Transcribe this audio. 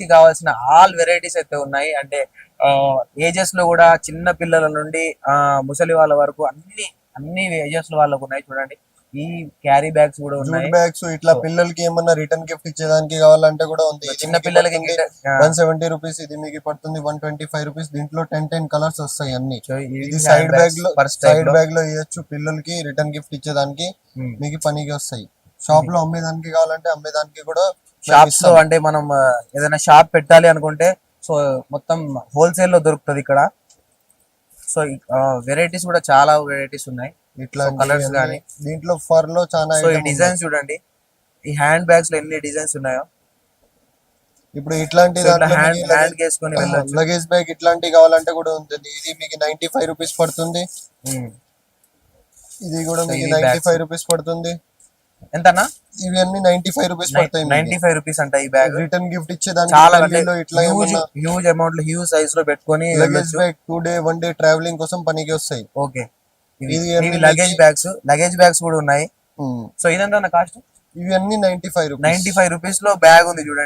కి కావాల్సిన all varieties అయితే ఉన్నాయి. అంటే ఏజెస్లో కూడా చిన్న పిల్లల నుండి ఆ ముసలి వాళ్ళ వరకు అన్ని అన్ని ఏజెస్ వాళ్ళకు ఉన్నాయి చూడండి. ఈ క్యారీ బ్యాగ్స్ కూడా ఉన్నాయి. బ్యాగ్స్ ఇట్లా పిల్లలకి ఏమన్నా రిటర్న్ గిఫ్ట్ ఇచ్చేదానికి కావాలంటే కూడా ఉంది. చిన్న పిల్లలకి వన్ సెవెంటీ రూపీస్ ఇది మీకు పడుతుంది వన్ ట్వంటీ ఫైవ్ రూపీస్ దీంట్లో టెన్ టెన్ కలర్స్ వస్తాయి అన్ని. ఇది సైడ్ బ్యాగ్లో సైడ్ బ్యాగ్లో. వేయొచ్చు. పిల్లలకి రిటర్న్ గిఫ్ట్ ఇచ్చేదానికి మీకు పనికి వస్తాయి. షాప్లో అమ్మేదానికి కావాలంటే అమ్మేదానికి కూడా షాప్స్. అంటే మనం ఏదైనా షాప్ పెట్టాలి అనుకుంటే సో మొత్తం హోల్సేల్లో దొరుకుతుంది ఇక్కడ. సో వెరైటీస్ కూడా చాలా వెరైటీస్ ఉన్నాయి. ఇట్లా కలర్స్ కానీ దీంట్లో ఫర్లో చాలా సో ఈ. డిజైన్స్ చూడండి. ఈ హ్యాండ్ బ్యాగ్స్లో ఎన్ని డిజైన్స్ ఉన్నాయో. ఇప్పుడు ఇట్లాంటి లగేజ్ బ్యాగ్ ఇట్లాంటి కావాలంటే కూడా ఉంటుంది. ఇది మీకు నైన్టీ ఫైవ్ రూపీస్ పడుతుంది. ఉమ్. ఇది కూడా మీకు నైన్టీ. ఫైవ్ రూపీస్ పడుతుంది. ఎంతనా ఇవి అన్ని నైన్టీ ఫైవ్ రూపీస్ పడతాయి నైన్టీ ఫైవ్ రూపీస్ అంట ఈ బ్యాగ్ రిటర్న్ గిఫ్ట్ ఇచ్చేదానికి చాలా ఇట్లా హ్యూజ్ హ్యూజ్ అమౌంట్లో హ్యూజ్ సైజ్లో పెట్టుకొని luggage bag two day one day travelling కోసం పనికి వస్తాయి. ఓకే ఇవి లగేజ్ బ్యాగ్స్ లగేజ్ బ్యాగ్స్ కూడా ఉన్నాయి. సో ఇదంతా కాస్ట్ ఇవి అన్ని ninety five rupees ninety five రూపీస్లో బ్యాగ్ ఉంది చూడండి.